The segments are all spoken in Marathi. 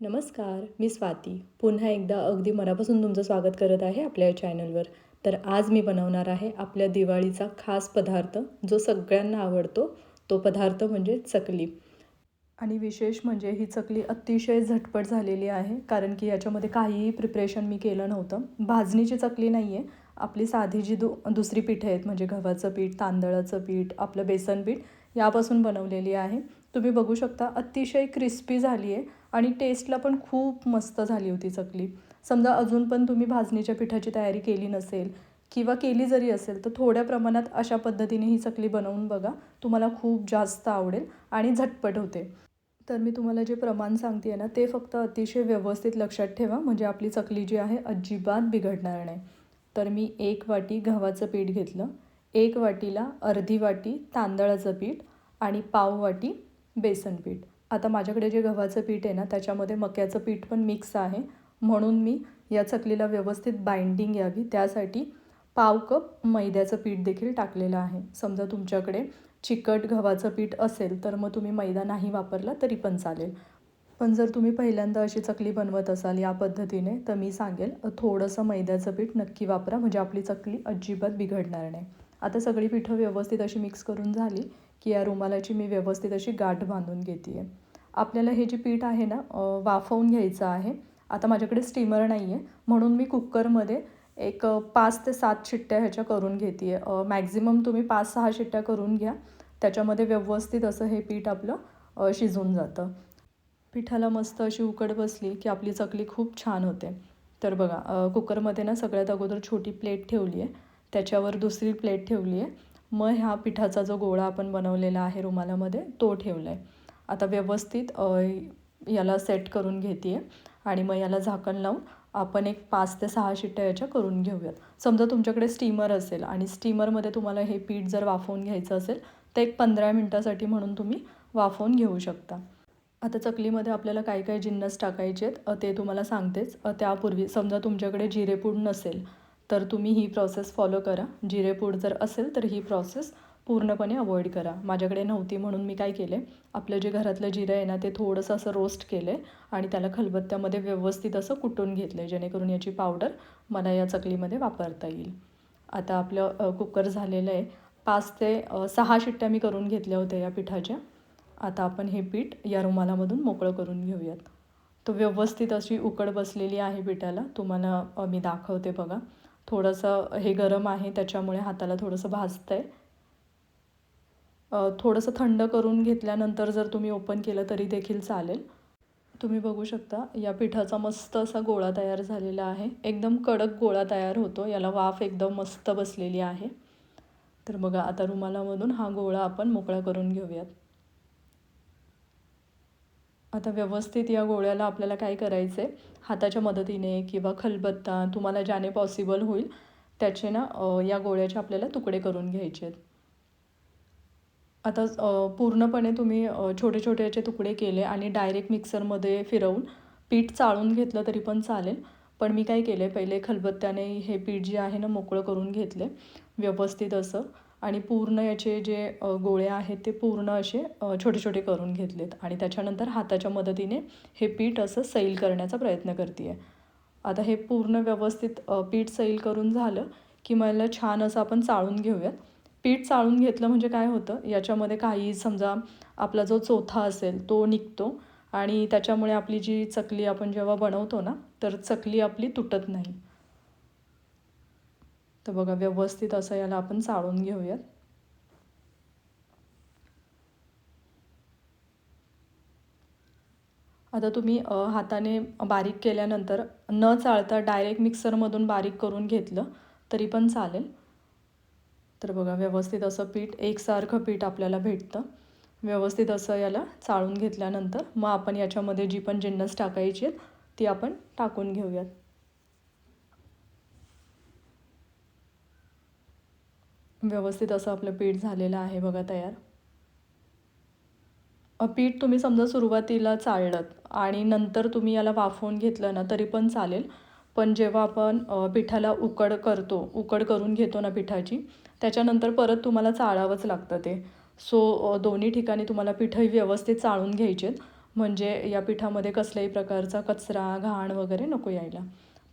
नमस्कार मी स्वाती. पुन्हा एकदा अगदी मनापासून तुमचं स्वागत करत आहे आपल्या या चॅनलवर तर आज मी बनवणार आहे आपल्या दिवाळीचा खास पदार्थ जो सगळ्यांना आवडतो. तो पदार्थ म्हणजे चकली. आणि विशेष म्हणजे ही चकली अतिशय झटपट झालेली आहे कारण की याच्यामध्ये काहीही प्रिपरेशन मी केलं नव्हतं. भाजणीची चकली नाही आहे आपली साधी जी दु दुसरी पीठं आहेत म्हणजे गव्हाचं पीठ तांदळाचं पीठ आपलं बेसन पीठ यापासून बनवलेली आहे. तुम्ही बघू शकता अतिशय क्रिस्पी झाली आहे आणि टेस्टला पण खूप मस्त झाली होती चकली. समजा अजून पण तुम्ही भाजणीच्या पिठाची तयारी केली नसेल किंवा केली जरी असेल तर थोड्या प्रमाणात अशा पद्धतीने ही चकली बनवून बघा. तुम्हाला खूप जास्त आवडेल आणि झटपट होते. तर मी तुम्हाला जे प्रमाण सांगते आहे ना ते फक्त अतिशय व्यवस्थित लक्षात ठेवा. म्हणजे आपली चकली जी आहे अजिबात बिघडणार नाही. तर मी एक वाटी गव्हाचं पीठ घेतलं. एक वाटीला अर्धी वाटी तांदळाचं पीठ आणि पाव वाटी बेसन पीठ. आता माझ्याकडे जे गव्हाचं पीठ आहे ना त्याच्यामध्ये मक्याचं पीठ पण मिक्स आहे. म्हणून मी या चकलीला व्यवस्थित बाइंडिंग यावी. त्यासाठी पाव कप मैद्याचं पीठ देखील टाकलेलं आहे. समजा तुमच्याकडे चिकट गव्हाचं पीठ असेल तर मग तुम्ही मैदा नाही वापरला तरी पण चालेल. पण जर तुम्ही पहिल्यांदा अशी चकली बनवत असाल या पद्धतीने तर मी सांगेल थोडंसं मैद्याचं पीठ नक्की वापरा. म्हणजे आपली चकली अजिबात बिघडणार नाही. आता सगळी पिठं व्यवस्थित अशी मिक्स करून झाली की या रुमालाची मी व्यवस्थित अशी गाठ बांधून घेते आहे आपल्याला हे जे पीठ आहे ना वाफवून घ्यायचं आहे. आता माझ्याकडे स्टीमर नाही आहे म्हणून मी कुकरमध्ये एक पाच ते सात शिट्ट्या ह्याच्या करून घेते आहे मॅक्झिमम तुम्ही पाच सहा शिट्ट्या करून घ्या. त्याच्यामध्ये व्यवस्थित असं हे पीठ आपलं शिजून जातं. पिठाला मस्त अशी उकड बसली की आपली चकली खूप छान होते. तर बघा कुकरमध्ये ना सगळ्यात अगोदर छोटी प्लेट ठेवली आहे त्याच्यावर दुसरी प्लेट ठेवली आहे मग ह्या पिठाचा जो गोळा आपण बनवलेला आहे रुमालामध्ये तो ठेवला आहे आता व्यवस्थित याला सेट करून घेते आहे आणि मग याला झाकण लावून आपण एक पाच ते सहा शिट्ट्या याच्या करून घेऊयात. समजा तुमच्याकडे स्टीमर असेल आणि स्टीमरमध्ये तुम्हाला हे पीठ जर वाफवून घ्यायचं असेल तर एक पंधरा मिनटासाठी म्हणून तुम्ही वाफवून घेऊ शकता. आता चकलीमध्ये आपल्याला काय काय जिन्नस टाकायचे आहेत ते तुम्हाला सांगतेच. त्यापूर्वी समजा तुमच्याकडे जिरेपूड नसेल तर तुम्ही ही प्रोसेस फॉलो करा. जिरेपूड जर असेल तर ही प्रोसेस पूर्णपणे अवॉइड करा. माझ्याकडे नव्हती म्हणून मी काय केले? आपलं जे घरातलं जिरं आहे ना ते थोडंसं असं रोस्ट केलं आहे आणि त्याला खलबत्त्यामध्ये व्यवस्थित असं कुटून घेतलं आहे जेणेकरून याची पावडर मला या चकलीमध्ये वापरता येईल. आता आपलं कुकर झालेलं आहे. पाच ते सहा शिट्ट्या मी करून घेतल्या होत्या या पिठाच्या. आता आपण हे पीठ या रुमालामधून मोकळं करून घेऊयात. तो व्यवस्थित अशी उकड बसलेली आहे पिठाला. तुम्हाला मी दाखवते बघा. थोडंसं हे गरम आहे त्याच्यामुळे हाताला थोडंसं भाजतं आहे थोडंसं थंड करून घेतल्यानंतर जर तुम्ही ओपन केलं तरी देखील चालेल. तुम्ही बघू शकता या पिठाचा मस्त असा गोळा तयार झालेला आहे. एकदम कडक गोळा तयार होतो याला वाफ एकदम मस्त बसलेली आहे. तर बघा आता रुमालामधून हा गोळा आपण मोकळा करून घेऊयात. आता व्यवस्थित या गोळ्याला आपल्याला काय करायचं आहे हाताच्या मदतीने किंवा खलबत्ता तुम्हाला ज्याने पॉसिबल होईल त्याचे ना या गोळ्याचे आपल्याला तुकडे करून घ्यायचे आहेत आता पूर्णपणे तुम्ही छोटे छोटे याचे तुकडे केले आणि डायरेक्ट मिक्सरमध्ये फिरवून पीठ चाळून घेतलं तरी पण चालेल. पण मी काय केले पहिले खलबत्त्याने हे पीठ जे आहे ना मोकळं करून घेतले व्यवस्थित असं. आणि पूर्ण याचे जे गोळे आहेत ते पूर्ण असे छोटे छोटे करून घेतलेत. आणि त्याच्यानंतर हाताच्या मदतीने हे पीठ असं सैल करण्याचा प्रयत्न करते आहे आता हे पूर्ण व्यवस्थित पीठ सैल करून झालं की मला छान असं आपण चाळून घेऊयात. पीठ चाळून घेतलं म्हणजे काय होतं? याच्यामध्ये काही समजा आपला जो चोथा असेल तो निघतो आणि त्याच्यामुळे आपली जी चकली आपण जेव्हा बनवतो ना तर चकली आपली तुटत नाही. तर बघा व्यवस्थित असं याला आपण चाळून घेऊयात. आता तुम्ही हाताने बारीक केल्यानंतर न चाळता डायरेक्ट मिक्सरमधून बारीक करून घेतलं तरी पण चालेल. तर बघा व्यवस्थित असं पीठ एकसारखं पीठ आपल्याला भेटतं. व्यवस्थित असं याला चाळून घेतल्यानंतर मग आपण याच्यामध्ये जी पण जिन्नस टाकायची आहेत ती आपण टाकून घेऊयात. व्यवस्थित असं आपलं पीठ झालेलं आहे बघा तयार. पीठ तुम्ही समजा सुरुवातीला चाळलं आणि नंतर तुम्ही याला वाफवून घेतलं ना तरी पण चालेल. पण जेव्हा आपण पिठाला उकड करतो उकड करून घेतो ना पिठाची त्याच्यानंतर परत तुम्हाला चाळावंच लागतं ते. सो दोन्ही ठिकाणी तुम्हाला पिठंही व्यवस्थित चाळून घ्यायचे म्हणजे या पिठामध्ये कसल्याही प्रकारचा कचरा घाण वगैरे नको यायला.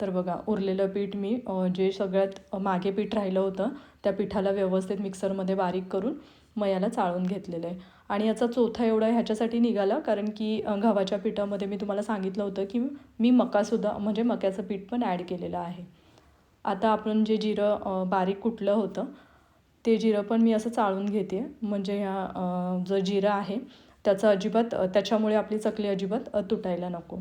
तर बघा उरलेलं पीठ मी जे सगळ्यात मागे पीठ राहिलं होतं त्या पिठाला व्यवस्थित मिक्सरमध्ये बारीक करून मयाला चाळून घेतलेलं आहे. आणि याचा चोथा एवढा ह्याच्यासाठी निघाला कारण की गव्हाच्या पिठामध्ये मी तुम्हाला सांगितलं होतं की मी मकासुद्धा म्हणजे मक्याचं पीठ पण ॲड केलेलं आहे. आता आपण जे जिरं बारीक कुटलं होतं ते जिरं पण मी असं चाळून घेते. म्हणजे ह्या जो जिरं आहे त्याचं अजिबात त्याच्यामुळे आपली चकली अजिबात तुटायला नको.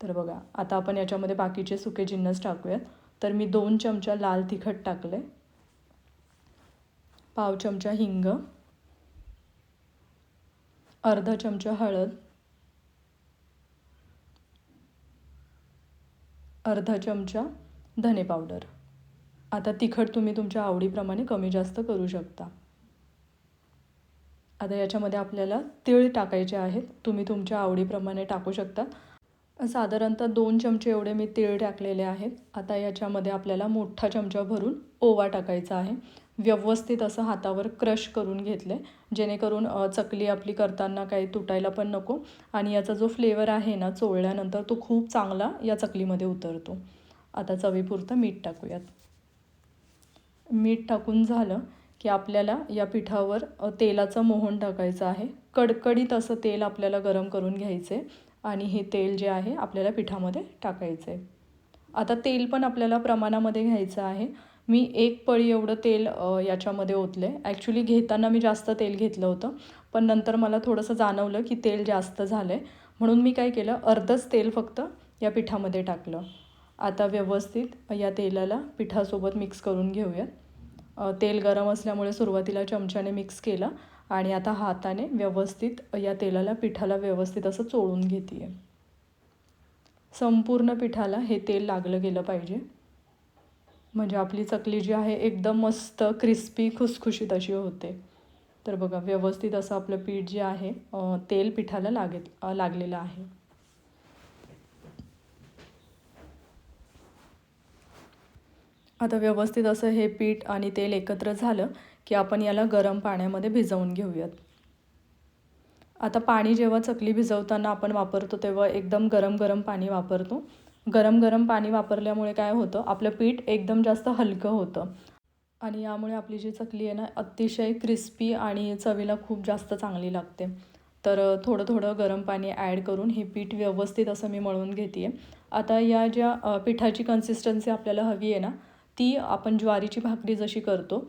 तर बघा आता आपण याच्यामध्ये बाकीचे सुके जिन्नस टाकूयात. तर मी दोन चमचा लाल तिखट टाकले पाव चमचा हिंग अर्धा चमचा हळद अर्धा चमचा धने पावडर. आता तिखट तुम्ही तुमच्या आवडीप्रमाणे कमी जास्त करू शकता. आता याच्यामध्ये आपल्याला तीळ टाकायचे आहेत. तुम्ही तुमच्या आवडीप्रमाणे टाकू शकता. साधारणतः दोन चमचे एवढे मी तीळ टाकलेले आहेत. आता याच्यामध्ये आपल्याला मोठा चमचा भरून ओवा टाकायचा आहे. व्यवस्थित असं हातावर क्रश करून घेतले जेणेकरून चकली आपली करताना काही तुटायला पण नको. आणि याचा जो फ्लेवर आहे ना चोळल्यानंतर तो खूप चांगला या चकलीमध्ये उतरतो. आता चवीपुरतं मीठ टाकूयात. मीठ टाकून झालं की आपल्याला या पिठावर तेलाचं मोहन टाकायचं आहे. कडकडीत असं तेल आपल्याला गरम करून घ्यायचं आहे आणि हे तेल जे आहे आपल्याला पिठामध्ये टाकायचं आहे आता तेल पण आपल्याला प्रमाणामध्ये घ्यायचं आहे. मी एक पळी एवढं तेल याच्यामध्ये ओतले ॲक्च्युली घेताना मी जास्त तेल घेतलं होतं. पण नंतर मला थोडंसं जाणवलं की तेल जास्त झालं आहे म्हणून मी काय केलं अर्धच तेल फक्त या पिठामध्ये टाकलं. आता व्यवस्थित या तेलाला पिठासोबत मिक्स करून घेऊयात. तेल गरम असल्यामुळे सुरुवातीला चमच्याने मिक्स केलं आणि आता हाताने व्यवस्थित या तेलाला पिठाला व्यवस्थित असं चोळून घेते आहे संपूर्ण पिठाला हे तेल लागलं गेलं पाहिजे. म्हणजे आपली चकली जी आहे एकदम मस्त क्रिस्पी खुसखुशीत अशी होते. तर बघा व्यवस्थित असं आपलं पीठ जे आहे तेल पिठाला लागेल लागलेलं आहे. आता व्यवस्थित असं हे पीठ आणि तेल एकत्र झालं की आपण याला गरम पाण्यामध्ये भिजवून घेऊयात. आता पाणी जेव्हा चकली भिजवताना आपण वापरतो तेव्हा एकदम गरम गरम पाणी वापरतो. गरम गरम पाणी वापरल्यामुळे काय होतं? आपलं पीठ एकदम जास्त हलकं होतं. आणि यामुळे आपली जी चकली आहे ना अतिशय क्रिस्पी आणि चवीला खूप जास्त चांगली लागते. तर थोडं थोडं गरम पाणी ॲड करून हे पीठ व्यवस्थित असं मी मळून घेते आहे आता या ज्या पिठाची कन्सिस्टन्सी आपल्याला हवी आहे ना ती आपण ज्वारीची भाकरी जशी करतो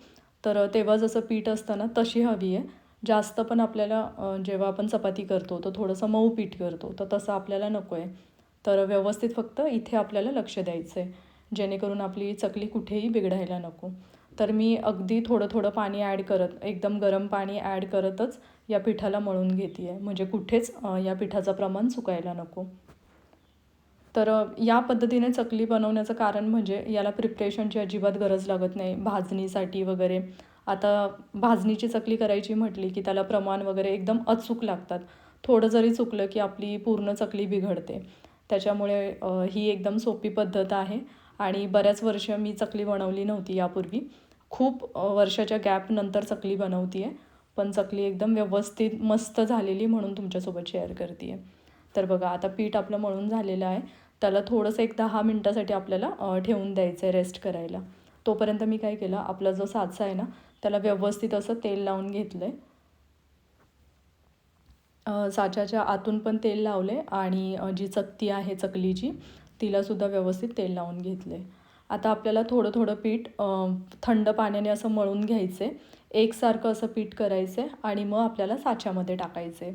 तर तेव्हा जसं पीठ असतं ना तशी हवी आहे. जास्त पण आपल्याला जेव्हा आपण चपाती करतो तर थोडंसं मऊ पीठ करतो तर तसं आपल्याला नको आहे तर व्यवस्थित फक्त इथे आपल्याला लक्ष द्यायचं आहे जेणेकरून आपली चकली कुठेही बिघडायला नको. तर मी अगदी थोडं थोडं पाणी ॲड करत एकदम गरम पाणी ॲड करतच या पिठाला मळून घेते आहे म्हणजे कुठेच या पिठाचं प्रमाण चुकायला नको. तर या पद्धतीने चकली बनवण्याचं कारण म्हणजे याला प्रिपरेशनची अजिबात गरज लागत नाही. भाजणीसाठी वगैरे. आता भाजणीची चकली करायची म्हटली की त्याला प्रमाण वगैरे एकदम अचूक लागतात. थोडं जरी चुकलं की आपली पूर्ण चकली बिघडते. त्याच्यामुळे ही एकदम सोपी पद्धत आहे. आणि बऱ्याच वर्ष मी चकली बनवली नव्हती यापूर्वी. खूप वर्षाच्या गॅपनंतर चकली बनवते आहे पण चकली एकदम व्यवस्थित मस्त झालेली म्हणून तुमच्यासोबत शेअर करते आहे तर बघा आता पीठ आपलं मळून झालेलं आहे. त्याला थोडंसं एक दहा मिनटासाठी आपल्याला ठेवून द्यायचं आहे रेस्ट करायला. तोपर्यंत मी काय केलं आपला जो साचा आहे ना त्याला व्यवस्थित असं तेल लावून घेतलं आहे साच्याच्या आतून पण तेल लावले आणि जी चकती आहे चकलीची तिलासुद्धा व्यवस्थित तेल लावून घेतले. आता आपल्याला थोडं थोडं पीठ थंड पाण्याने असं मळून घ्यायचे. एकसारखं असं पीठ करायचं आहे आणि मग आपल्याला साच्यामध्ये टाकायचे.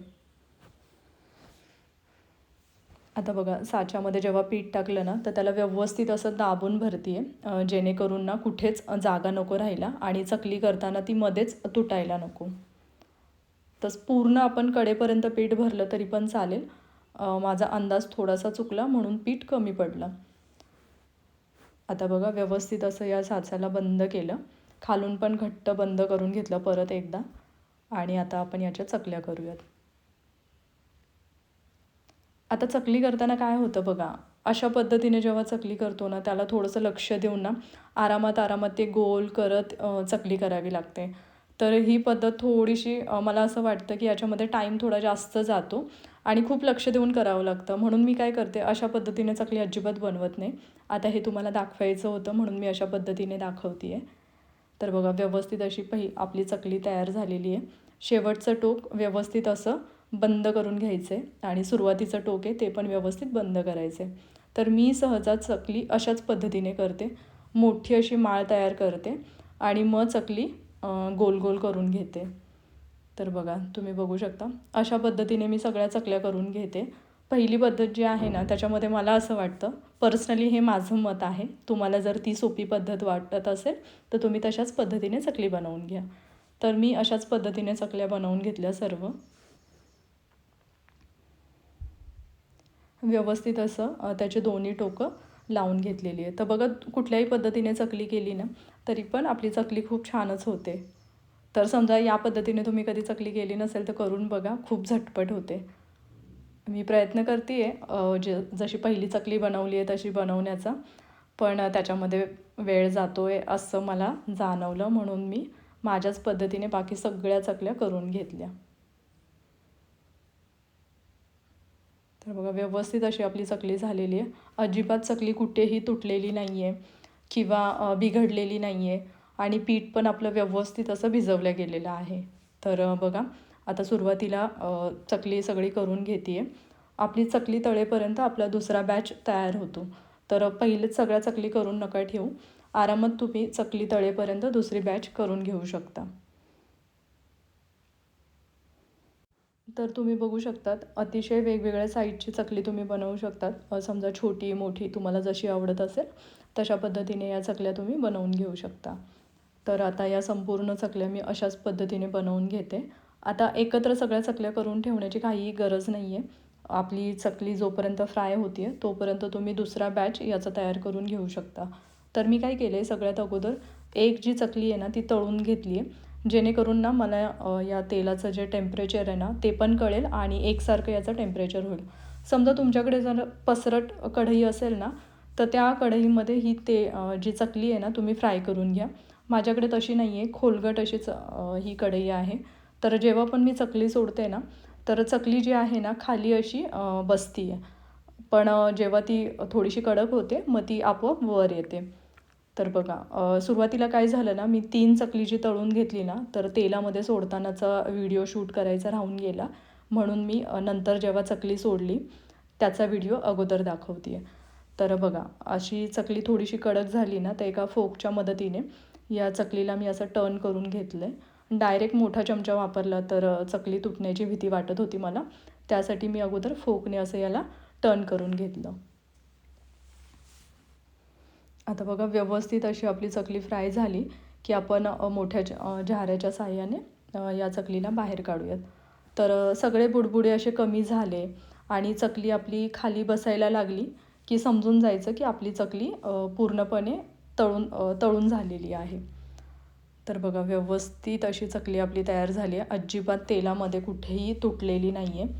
आता बघा साच्यामध्ये जेव्हा पीठ टाकलं ना तर त्याला व्यवस्थित असं दाबून भरते आहे जेणेकरून ना कुठेच जागा नको राहिला आणि चकली करताना ती मध्येच तुटायला नको. तस पूर्ण आपण कडेपर्यंत पीठ भरलं तरी पण चालेल. माझा अंदाज थोडासा चुकला म्हणून पीठ कमी पडलं. आता बघा व्यवस्थित असं या साचाला बंद केलं. खालून पण घट्ट बंद करून घेतलं परत एकदा. आणि आता आपण याच्या चकल्या करूयात. आता चकली करताना काय होतं बघा अशा पद्धतीने जेव्हा चकली करतो ना त्याला थोडंसं लक्ष देऊन ना आरामात आरामात ते गोल करत चकली करावी लागते. तर ही पद्धत थोडीशी मला असं वाटतं की याच्यामध्ये टाईम थोडा जास्त जातो आणि खूप लक्ष देऊन करावं लागतं. म्हणून मी काय करते अशा पद्धतीने चकली अजिबात बनवत नाही. आता हे तुम्हाला दाखवायचं होतं म्हणून मी अशा पद्धतीने दाखवते आहे तर बघा व्यवस्थित अशी पहि आपली चकली तयार झालेली आहे. शेवटचं टोक व्यवस्थित असं बंद करून घ्यायचं आहे आणि सुरुवातीचं टोक आहे ते पण व्यवस्थित बंद करायचं आहे तर मी सहजा चकली अशाच पद्धतीने करते. मोठी अशी माळ तयार करते आणि मग चकली गोल गोल करून घेते. तर बघा तुम्ही बघू शकता. अशा पद्धतीने मी सगळ्या चकल्या करून घेते. पहिली पद्धत जी आहे ना त्याच्यामध्ये मला असं वाटतं पर्सनली हे माझं मत आहे. तुम्हाला जर ती सोपी पद्धत वाटत असेल तर तुम्ही तशाच पद्धतीने चकली बनवून घ्या. तर मी अशाच पद्धतीने चकल्या बनवून घेतल्या सर्व. व्यवस्थित असं त्याचे दोन्ही टोकं लावून घेतलेली आहे. तर बघा कुठल्याही पद्धतीने चकली केली ना तरी पण आपली चकली खूप छानच होते. तर समजा या पद्धतीने तुम्ही कधी चकली केली नसेल तर करून बघा खूप झटपट होते. मी प्रयत्न करते आहे ज जशी पहिली चकली बनवली आहे तशी बनवण्याचा. पण त्याच्यामध्ये वेळ जातो आहे असं मला जाणवलं म्हणून मी माझ्याच पद्धतीने बाकी सगळ्या चकल्या करून घेतल्या. तर बघा व्यवस्थित अशी आपली चकली झालेली आहे. अजिबात चकली कुठेही तुटलेली नाही आहे किंवा बिघडलेली नाही आहे आणि पीठ पण आपलं व्यवस्थित असं भिजवलं गेलेलं आहे. तर बघा आता सुरुवातीला चकली सगळी करून घेते आहे आपली चकली तळेपर्यंत आपला दुसरा बॅच तयार होतो. तर पहिलेच सगळ्या चकली करून नका ठेवू. आरामात तुम्ही चकली तळेपर्यंत दुसरी बॅच करून घेऊ शकता. तर तुम्ही बघू शकतात. अतिशय वेगवेगळ्या साईजची चकली तुम्ही बनवू शकतात. समजा छोटी मोठी तुम्हाला जशी आवडत असेल तशा पद्धतीने या चकल्या तुम्ही बनवून घेऊ शकता. तर आता या संपूर्ण चकल्या मी अशाच पद्धतीने बनवून घेते. आता एकत्र सगळ्या चकल्या करून ठेवण्याची काहीही गरज नाही आहे आपली चकली जोपर्यंत फ्राय होती आहे तोपर्यंत तुम्ही दुसरा बॅच याचा तयार करून घेऊ शकता. तर मी काय केलं आहे सगळ्यात अगोदर एक जी चकली आहे ना ती तळून घेतली आहे जेणेकरून ना मला या तेलाचं जे टेम्परेचर आहे ना ते पण कळेल आणि एकसारखं याचं टेम्परेचर होईल. समजा तुमच्याकडे जर पसरट कढई असेल ना तर त्या कढईमध्ये ही ते जी चकली आहे ना तुम्ही फ्राय करून घ्या. माझ्याकडे तशी नाही आहे खोलगट अशीच ही कढई आहे. तर जेव्हा पण मी चकली सोडते ना तर चकली जी आहे ना खाली अशी बसती आहे पण जेव्हा ती थोडीशी कडक होते मग ती आपोआप वर येते. तर बघा सुरुवातीला काय झालं ना मी तीन चकली जी तळून घेतली ना तर तेलामध्ये सोडतानाचा व्हिडिओ शूट करायचा राहून गेला. म्हणून मी नंतर जेव्हा चकली सोडली त्याचा व्हिडिओ अगोदर दाखवते तर बघा अशी चकली थोडीशी कडक झाली ना तर एका फोकच्या मदतीने या चकलीला मी असं टर्न करून घेतलं आहे डायरेक्ट मोठा चमचा वापरला तर चकली तुटण्याची भीती वाटत होती मला. त्यासाठी मी अगोदर फोकने असं याला टर्न करून घेतलं. आता बघा व्यवस्थित अशी आपली चकली फ्राय झाली की आपण मोठ्या झाऱ्याच्या साह्याने या चकलीला बाहेर काढूयात. तर सगळे बुडबुडे असे कमी झाले आणि चकली आपली खाली बसायला लागली की समजून जायचं की आपली चकली पूर्णपणे तळून तळून झालेली आहे. तर बघा व्यवस्थित अशी चकली आपली तयार झाली आहे. अजिबात तेलामध्ये कुठेही तुटलेली नाही आहे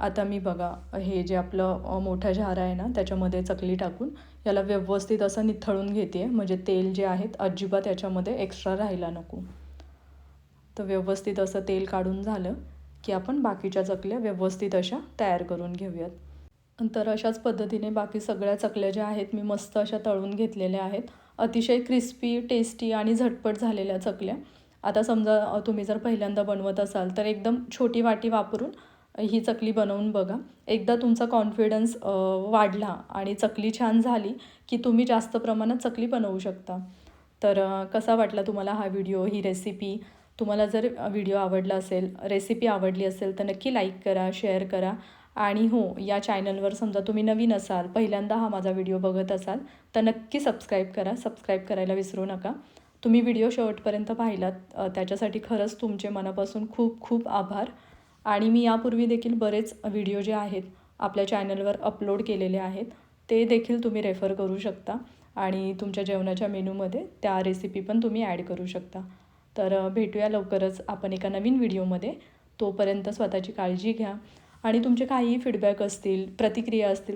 आता मी बघा हे जे आपलं मोठा झारा आहे ना त्याच्यामध्ये चकली टाकून याला व्यवस्थित असं निथळून घेते म्हणजे तेल जे आहेत अजिबात याच्यामध्ये एक्स्ट्रा राहायला नको. तर व्यवस्थित असं तेल काढून झालं की आपण बाकीच्या चकल्या व्यवस्थित अशा तयार करून घेऊयात. तर अशाच पद्धतीने बाकी सगळ्या चकल्या ज्या आहेत मी मस्त अशा तळून घेतलेल्या आहेत. अतिशय क्रिस्पी टेस्टी आणि झटपट झालेल्या चकल्या. आता समजा तुम्ही जर पहिल्यांदा बनवत असाल तर एकदम छोटी वाटी वापरून ही चकली बनवून बघा. एकदा तुमचा कॉन्फिडन्स वाढला आणि चकली छान झाली की तुम्ही जास्त प्रमाणात चकली बनवू शकता. तर कसा वाटला तुम्हाला हा व्हिडिओ ही रेसिपी तुम्हाला जर व्हिडिओ आवडला असेल रेसिपी आवडली असेल तर नक्की लाईक करा शेअर करा. आणि हो या चॅनलवर समजा तुम्ही नवीन असाल पहिल्यांदा हा माझा व्हिडिओ बघत असाल तर नक्की सबस्क्राईब करा. सबस्क्राईब करायला विसरू नका. तुम्ही व्हिडिओ शेवटपर्यंत पाहिलात त्याच्यासाठी खरंच तुमचे मनापासून खूप खूप आभार. आणि मी यापूर्वी देखील बरेच व्हिडिओ जे आहेत आपल्या चॅनलवर अपलोड केलेले आहेत ते देखील तुम्ही रेफर करू शकता आणि तुमच्या जेवणाच्या मेनूमध्ये त्या रेसिपी पण तुम्ही ॲड करू शकता. तर भेटूया लवकरच आपण एका नवीन व्हिडिओमध्ये. तोपर्यंत स्वतःची काळजी घ्या आणि तुमचे काहीही फीडबॅक असतील प्रतिक्रिया असतील